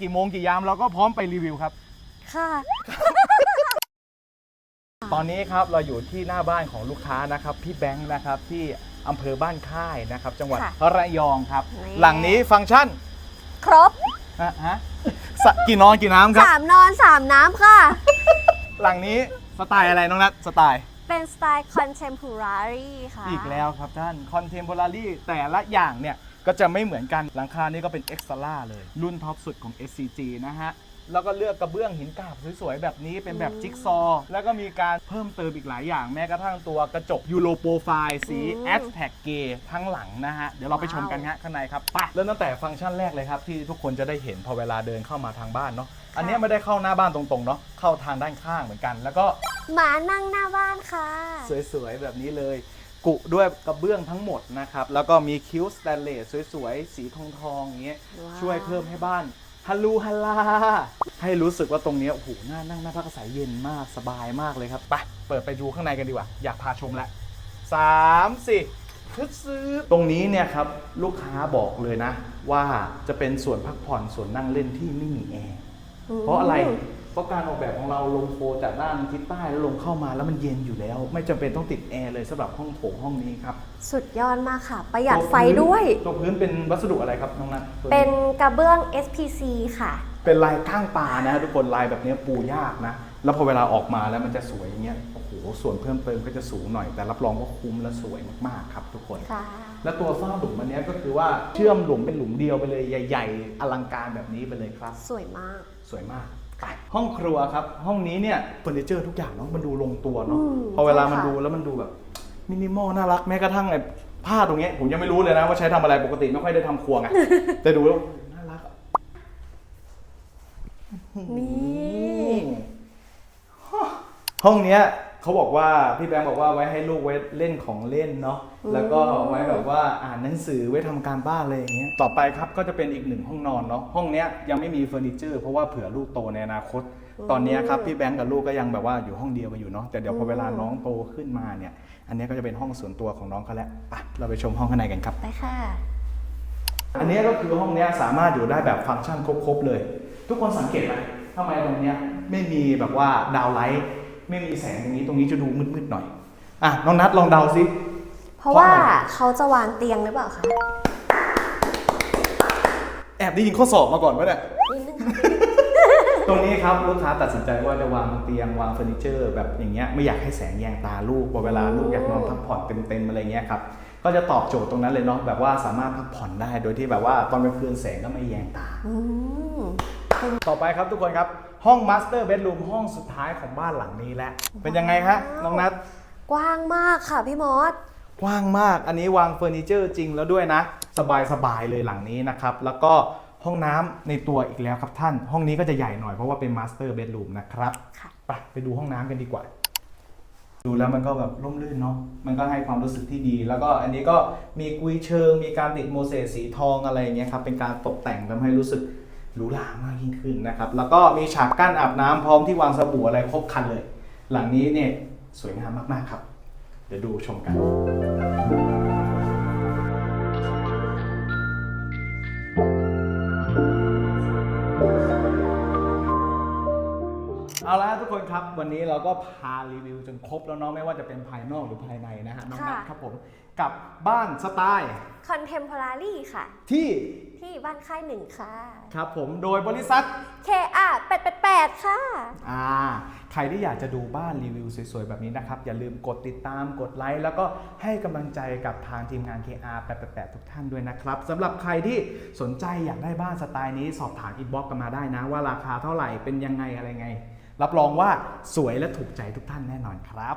กี่โมงกี่ยามเราก็พร้อมไปรีวิวครับ ค่ะ ตอนนี้ครับเราอยู่ที่หน้าบ้านของลูกค้านะครับพี่แบงค์นะครับที่อำเภอบ้านค่ายนะครับ จังหวัดค่ะระยองครับ นี่ หลังนี้ฟังก์ชันครบฮะฮะสะกี่นอนกี่น้ำครับ สามนอนสามน้ำค่ะ หลังนี้สไตล์อะไรน้องนัทสไตล์ เป็นสไตล์ contemporary ค่ะ อีกแล้วครับท่าน contemporary แต่ละอย่างเนี่ย ก็จะไม่เหมือนกันหลังคานี่ก็เป็น extra เลย รุ่นท็อปสุดของ SCG นะฮะ แล้วก็เลือกกระเบื้องหินกาบสวยๆ แบบนี้เป็นแบบจิ๊กซอว์แล้วก็มีการเพิ่มเติมอีกหลายอย่าง แม้กระทั่งตัวกระจกยูโรโปรไฟล์สีอืม a z t e c g ทั้งหลังนะฮะ เดี๋ยวเราไปชมกันฮะข้างในครับไปเริ่มตั้งแต่ฟังก์ชันแรกเลยครับ ที่ทุกคนจะได้เห็นพอเวลาเดินเข้ามาทางบ้านเนาะอันเนี้ยไม่ได้เข้าหน้าบ้านตรงๆเนาะเข้าทางด้านข้างเหมือนกัน แล้วก็หมานั่งหน้าบ้านค่ะ สวยๆแบบนี้เลย กุด้วยกระเบื้องทั้งหมดนะครับ แล้วก็มีคิ้วสแตนเลสสวยๆ สีทองทองๆอย่างเงี้ยว้าวช่วยเพิ่มให้บ้านฮัลลูฮัลลา ให้รู้สึกว่าตรงเนี้ยโอ้โหน่านั่งน่าพักอาศัยเย็นมากสบายมากเลยครับ ไป เปิดไปดูข้างในกันดีกว่า อยากพาชมแล้วสามสี่ทึดซื้อตรงนี้เนี่ยครับ ลูกค้าบอกเลยนะ ว่าจะเป็นส่วนพักผ่อนส่วนนั่งเล่นที่ไม่มีแอร์เพราะอะไรเพราะการออกแบบของเราลงโฟจากด้านทิศใต้แล้วลงเข้ามาแล้วมันเย็นอยู่แล้ว ไม่จำเป็นต้องติดแอร์เลยสำหรับห้องโถงห้องนี้ครับสุดยอดมากค่ะ ประหยัดไฟด้วย ตัวพื้นเป็นวัสดุอะไรครับน้องนัทตัวเป็นกระเบื้อง SPC ค่ะ เป็นลายก้างปลานะฮะทุกคนลายแบบนี้ปูยากนะ แล้วพอเวลาออกมาแล้วมันจะสวยอย่างเงี้ยโอ้โหส่วนเพิ่มเติมก็จะสูงหน่อย แต่รับรองว่าคุ้มและสวยมากๆครับ ทุกคน ค่ะ และตัวฝ้าหลุมอันเนี้ยก็คือว่าเชื่อมหลุมเป็นหลุมเดียวไปเลยใหญ่ ๆ อลังการแบบนี้ไปเลยครับ สวยมาก สวยมากไป ห้องครัวครับ ห้องนี้เนี่ยเฟอร์นิเจอร์ทุกอย่างเนาะมันดูลงตัวเนาะอืมพอเวลามันใช่ค่ะ ดูแล้วมันดูแบบมินิมอลน่ารักแม้กระทั่งไอ้ผ้าตรงเนี้ยผมยังไม่รู้เลยนะว่าใช้ทำอะไรปกติไม่ค่อยได้ทำครัวไง แต่ดูแล้วน่ารักอะนี่ ห้องเนี้ย เขาบอกว่าพี่แบงค์บอกว่าไว้ให้ลูกไว้เล่นของเล่นเนาะแล้วก็ไว้แบบว่าอ่านหนังสือไว้ทำการบ้านอะไรอย่างเงี้ยต่อไปครับก็จะเป็นอีกหนึ่งห้องนอนเนาะห้องเนี้ยยังไม่มีเฟอร์นิเจอร์เพราะว่าเผื่อลูกโตในอนาคต ตอนเนี้ยครับพี่แบงค์กับลูกก็ยังแบบว่าอยู่ห้องเดียวกันอยู่เนาะแต่เดี๋ยวพอเวลาน้องโตขึ้นมาเนี่ย อันเนี้ยก็จะเป็นห้องส่วนตัวของน้องเขาแล้วไปเราไปชมห้องข้างในกันครับไปค่ะ อันเนี้ยก็คือห้องเนี้ยสามารถอยู่ได้แบบฟังก์ชันครบๆเลย ทุกคนสังเกตไหมทำไมตรงเนี้ยไม่มีแบบว่าดาวไลท์ ไม่มีแสงตรงนี้ตรงนี้จะดูมืดๆหน่อยอะน้องนัทลองเดาซิเพราะว่าเพราะอะไรเขาจะวางเตียงหรือเปล่าคะแอบได้ยินข้อสอบมาก่อนวะเนี่ยนิดนึงค่ะตรงนี้ครับลูกค้าตัดสินใจว่าจะวางเตียงวางเฟอร์นิเจอร์ แบบอย่างเงี้ยไม่อยากให้แสงแยงตาลูกพอเวลาลูกอยากนอนพักผ่อนเต็มๆอะไรเงี้ยครับก็จะตอบโจทย์ตรงนั้นเลยเนาะแบบว่าสามารถพักผ่อนได้โดยที่แบบว่าตอนกลางคืนแสงก็ไม่แยงตา อืม ต่อไปครับทุกคนครับ ห้องมาสเตอร์เบดรูมห้องสุดท้ายของบ้านหลังนี้แล้วเป็นยังไงฮะน้องนัทกว้างมากค่ะพี่มอสกว้างมากอันนี้วางเฟอร์นิเจอร์จริงแล้วด้วยนะ สบายสบายๆเลยหลังนี้นะครับ แล้วก็ห้องน้ำในตัวอีกแล้วครับท่าน ห้องนี้ก็จะใหญ่หน่อยเพราะว่าเป็นมาสเตอร์เบดรูมนะครับค่ะไปไปดูห้องน้ำกันดีกว่า ดูแล้วมันก็แบบร่มรื่นเนาะมันก็ให้ความรู้สึกที่ดี แล้วก็อันนี้ก็มีกุยเชิง มีการติดโมเสสสีทองอะไรอย่างเงี้ยครับเป็นการตกแต่งทำให้รู้สึก หรูหรามากยิ่งขึ้นนะครับ แล้วก็มีฉากกั้นอาบน้ำพร้อมที่วางสบู่อะไรครบครันเลย หลังนี้เนี่ยสวยงามมาก ๆ ครับ เดี๋ยวดูชมกัน ทุกคนครับ วันนี้เราก็พารีวิวจนครบแล้วเนาะไม่ว่าจะเป็นภายนอกหรือภายในนะฮะน้องนัทค่ะ ครับผมกับบ้านสไตล์ contemporary ค่ะ ที่ที่บ้านค่ายหนึ่งค่ะ ครับผมโดยบริษัท KR 888 ค่ะ อ่าใครที่อยากจะดูบ้านรีวิวสวยๆ แบบนี้นะครับ อย่าลืมกดติดตามกดไลค์แล้วก็ให้กำลังใจกับทางทีมงาน KR 888 ทุกท่านด้วยนะครับสำหรับใครที่สนใจอยากได้บ้านสไตล์นี้สอบถามอินบ็อกกันมาได้นะ ว่าราคาเท่าไหร่เป็นยังไงอะไรไง รับรองว่าสวยและถูกใจทุกท่านแน่นอนครับ